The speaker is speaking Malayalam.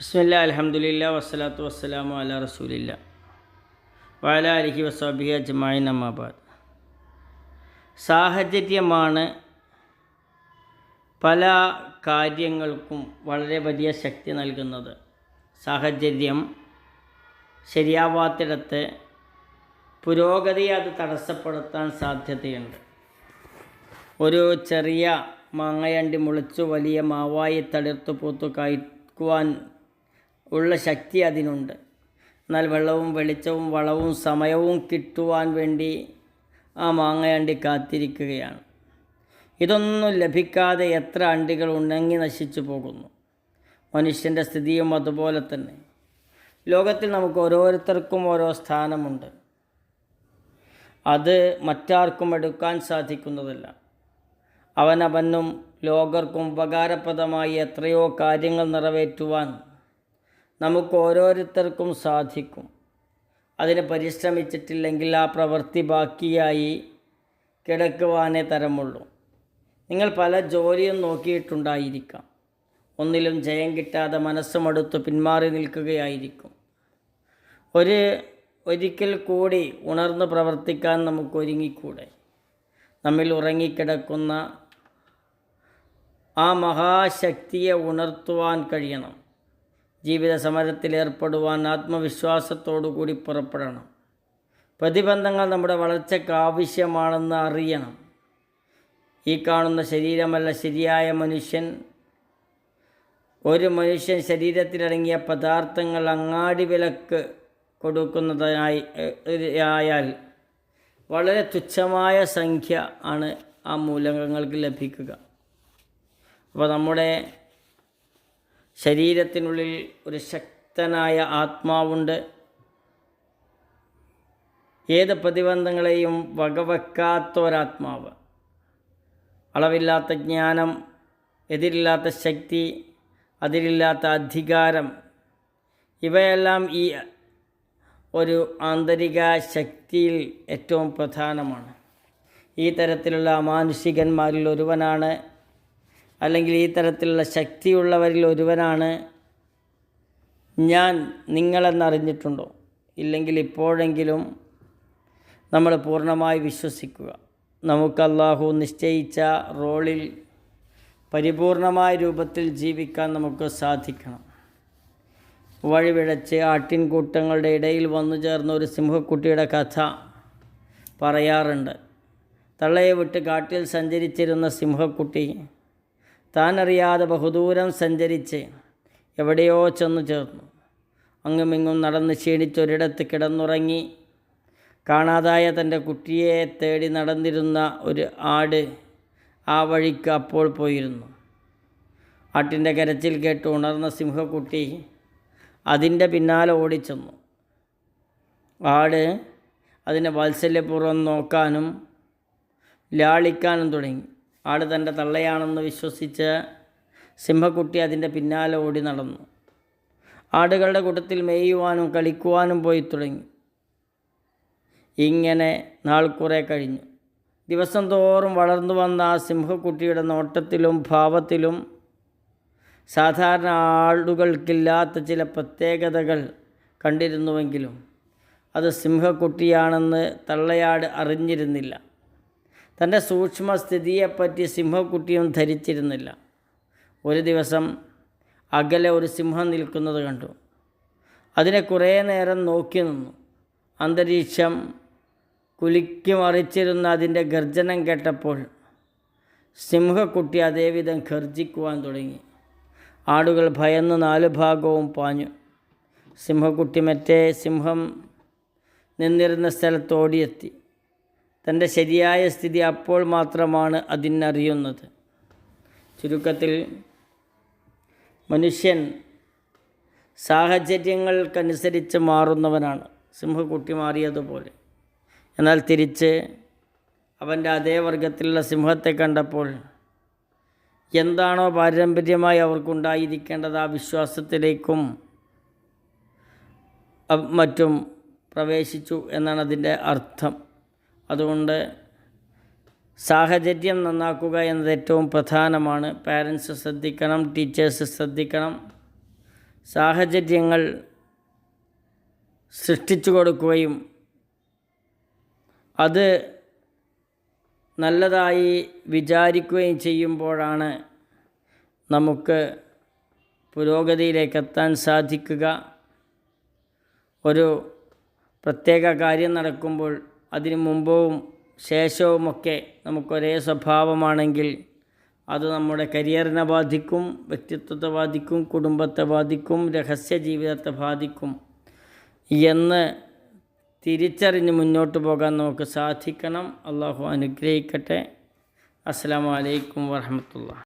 ബിസ്മില്ല അലഹമുല്ല വസ്സലാത്തു വസ്സലാമു അല റസൂലില്ല. വാല അലിഹി വസാബിഹി അജ്മായി നമാബാദ് സാഹചര്യമാണ് പല കാര്യങ്ങൾക്കും വളരെ വലിയ ശക്തി നൽകുന്നത്. സാഹചര്യം ശരിയാവാത്തിടത്ത് പുരോഗതി അത് തടസ്സപ്പെടുത്താൻ സാധ്യതയുണ്ട്. ഒരു ചെറിയ മാങ്ങയണ്ടി മുളച്ചു വലിയ മാവായി തളിർത്തു പൂത്തു കഴിക്കുവാൻ ഉള്ള ശക്തി അതിനുണ്ട്. എന്നാൽ വെള്ളവും വെളിച്ചവും വളവും സമയവും കിട്ടുവാൻ വേണ്ടി ആ മാങ്ങയണ്ടി കാത്തിരിക്കുകയാണ്. ഇതൊന്നും ലഭിക്കാതെ എത്ര അണ്ടികൾ ഉണങ്ങി നശിച്ചു പോകുന്നു. മനുഷ്യന്റെ സ്ഥിതിയും അതുപോലെ തന്നെ. ലോകത്തിൽ നമുക്ക് ഓരോരുത്തർക്കും ഓരോ സ്ഥാനമുണ്ട്. അത് മറ്റാർക്കും എടുക്കാൻ സാധിക്കുന്നതല്ല. അവനവനും ലോകർക്കും ഉപകാരപ്രദമായി എത്രയോ കാര്യങ്ങൾ നിറവേറ്റുവാൻ നമുക്ക് ഓരോരുത്തർക്കും സാധിക്കും. അതിന് പരിശ്രമിച്ചിട്ടില്ലെങ്കിൽ ആ പ്രവൃത്തി ബാക്കിയായി കിടക്കുവാനേ തരമുള്ളൂ. നിങ്ങൾ പല ജോലിയും നോക്കിയിട്ടുണ്ടായിരിക്കാം. ഒന്നിലും ജയം കിട്ടാതെ മനസ്സുമടുത്ത് പിന്മാറി നിൽക്കുകയായിരിക്കും. ഒരു ഒരിക്കൽ കൂടി ഉണർന്ന് പ്രവർത്തിക്കാൻ നമുക്ക് ഒരുങ്ങിക്കൂടെ നമ്മിൽ ഉറങ്ങിക്കിടക്കുന്ന ആ മഹാശക്തിയെ ഉണർത്തുവാൻ കഴിയണം. ജീവിത സമരത്തിൽ ഏർപ്പെടുവാൻ ആത്മവിശ്വാസത്തോടു കൂടി പുറപ്പെടണം. പ്രതിബന്ധങ്ങൾ നമ്മുടെ വളർച്ചയ്ക്ക് ആവശ്യമാണെന്ന് അറിയണം. ഈ കാണുന്ന ശരീരമല്ല ശരിയായ മനുഷ്യൻ. ഒരു മനുഷ്യൻ ശരീരത്തിലടങ്ങിയ പദാർത്ഥങ്ങൾ അങ്ങാടി വിലക്ക് കൊടുക്കുന്നതിനായി ആയാൽ വളരെ തുച്ഛമായ സംഖ്യ ആണ് ആ മൂലകങ്ങൾക്ക് ലഭിക്കുക. അപ്പോൾ നമ്മുടെ ശരീരത്തിനുള്ളിൽ ഒരു ശക്തനായ ആത്മാവുണ്ട്. ഏത് പ്രതിബന്ധങ്ങളെയും വകവെക്കാത്ത ഒരാത്മാവ് അളവില്ലാത്ത ജ്ഞാനം എതിരില്ലാത്ത ശക്തി അതിരില്ലാത്ത അധികാരം ഇവയെല്ലാം ഈ ഒരു ആന്തരിക ശക്തിയിൽ ഏറ്റവും പ്രധാനമാണ്. ഈ തരത്തിലുള്ള മാനുഷികന്മാരിൽ ഒരുവനാണ് അല്ലെങ്കിൽ ഈ തരത്തിലുള്ള ശക്തിയുള്ളവരിൽ ഒരുവനാണ് ഞാൻ നിങ്ങളെന്നറിഞ്ഞിട്ടുണ്ടോ? ഇല്ലെങ്കിൽ ഇപ്പോഴെങ്കിലും നമ്മൾ പൂർണമായി വിശ്വസിക്കുക. നമുക്ക് അള്ളാഹു നിശ്ചയിച്ച റോളിൽ പരിപൂർണമായ രൂപത്തിൽ ജീവിക്കാൻ നമുക്ക് സാധിക്കണം. വഴിവിഴച്ച് ആട്ടിൻകൂട്ടങ്ങളുടെ ഇടയിൽ വന്നു ചേർന്ന ഒരു സിംഹക്കുട്ടിയുടെ കഥ പറയാറുണ്ട്. തള്ളയെ വിട്ട് കാട്ടിൽ സഞ്ചരിച്ചിരുന്ന സിംഹക്കുട്ടി താനറിയാതെ ബഹുദൂരം സഞ്ചരിച്ച് എവിടെയോ ചെന്നു ചേർന്നു. അങ്ങുമിങ്ങും നടന്ന് ക്ഷീണിച്ചൊരിടത്ത് കിടന്നുറങ്ങി. കാണാതായ തന്റെ കുട്ടിയെ തേടി നടന്നിരുന്ന ഒരു ആട് ആ വഴിക്ക് അപ്പോൾ പോയിരുന്നു. ആട്ടിന്റെ കരച്ചിൽ കേട്ട് ഉണർന്ന സിംഹക്കുട്ടി അതിന്റെ പിന്നാലെ ഓടിച്ചെന്നു. ആട് അതിനെ വാത്സല്യപൂർവം നോക്കാനും ലാളിക്കാനും തുടങ്ങി. ആട് തന്റെ തള്ളയാണെന്ന് വിശ്വസിച്ച് സിംഹക്കുട്ടി അതിന്റെ പിന്നാലെ ഓടി നടന്നു. ആടുകളുടെ കൂട്ടത്തിൽ മേയുവാനും കളിക്കുവാനും പോയി തുടങ്ങി. ഇങ്ങനെ നാൾ കുറെ കഴിഞ്ഞു. ദിവസം തോറും വളർന്നു വന്ന ആ സിംഹക്കുട്ടിയുടെ നോട്ടത്തിലും ഭാവത്തിലും സാധാരണ ആളുകൾക്കില്ലാത്ത ചില പ്രത്യേകതകൾ കണ്ടിരുന്നുവെങ്കിലും അത് സിംഹക്കുട്ടിയാണെന്ന് തള്ളയാട് അറിഞ്ഞിരുന്നില്ല. തന്റെ സൂക്ഷ്മസ്ഥിതിയെപ്പറ്റി സിംഹക്കുട്ടിയും ധരിച്ചിരുന്നില്ല. ഒരു ദിവസം അകലെ ഒരു സിംഹം നിൽക്കുന്നത് കണ്ടു. അതിനെ കുറേ നേരം നോക്കി നിന്നു. അന്തരീക്ഷം കുലുക്കി മറിച്ചിരുന്ന അതിന്റെ ഗർജനം കേട്ടപ്പോൾ സിംഹക്കുട്ടി അതേവിധം ഗർജിക്കുവാൻ തുടങ്ങി. ആടുകൾ ഭയന്ന് നാലു ഭാഗവും പാഞ്ഞു. സിംഹക്കുട്ടി മറ്റേ സിംഹം നിന്നിരുന്ന സ്ഥലത്ത് ഓടിയെത്തി തന്റെ ശരിയായ സ്ഥിതി അപ്പോൾ മാത്രമാണ് അതിനറിയുന്നത്. ചുരുക്കത്തിൽ മനുഷ്യൻ സാഹചര്യങ്ങൾക്കനുസരിച്ച് മാറുന്നവനാണ്. സിംഹക്കുട്ടി മാറിയതുപോലെ. എന്നാൽ തിരിച്ച് അവന്റെ അതേ വർഗത്തിലുള്ള സിംഹത്തെ കണ്ടപ്പോൾ എന്താണോ പാരമ്പര്യമായി അവർക്കുണ്ടായിരിക്കേണ്ടത് ആ വിശ്വാസത്തിലേക്കും മറ്റും പ്രവേശിച്ചു എന്നാണ് അതിന്റെ അർത്ഥം. അതുകൊണ്ട് സാഹചര്യം നന്നാക്കുക എന്നത് ഏറ്റവും പ്രധാനമാണ്. പാരൻസ് ശ്രദ്ധിക്കണം ടീച്ചേഴ്സ് ശ്രദ്ധിക്കണം. സാഹചര്യങ്ങൾ സൃഷ്ടിച്ചു കൊടുക്കുകയും അത് നല്ലതായി വിചാരിക്കുകയും ചെയ്യുമ്പോഴാണ് നമുക്ക് പുരോഗതിയിലേക്ക് എത്താൻ സാധിക്കുക. ഒരു പ്രത്യേക കാര്യം നടക്കുമ്പോൾ അതിനു മുമ്പവും ശേഷവുമൊക്കെ നമുക്കൊരേ സ്വഭാവമാണെങ്കിൽ അത് നമ്മുടെ കരിയറിനെ ബാധിക്കും വ്യക്തിത്വത്തെ ബാധിക്കും കുടുംബത്തെ ബാധിക്കും രഹസ്യ ജീവിതത്തെ ബാധിക്കും എന്ന് തിരിച്ചറിഞ്ഞ് മുന്നോട്ട് പോകാൻ നമുക്ക് സാധിക്കണം. അള്ളാഹു അനുഗ്രഹിക്കട്ടെ. അസ്സാം വലൈക്കും വാഹമത്തുള്ള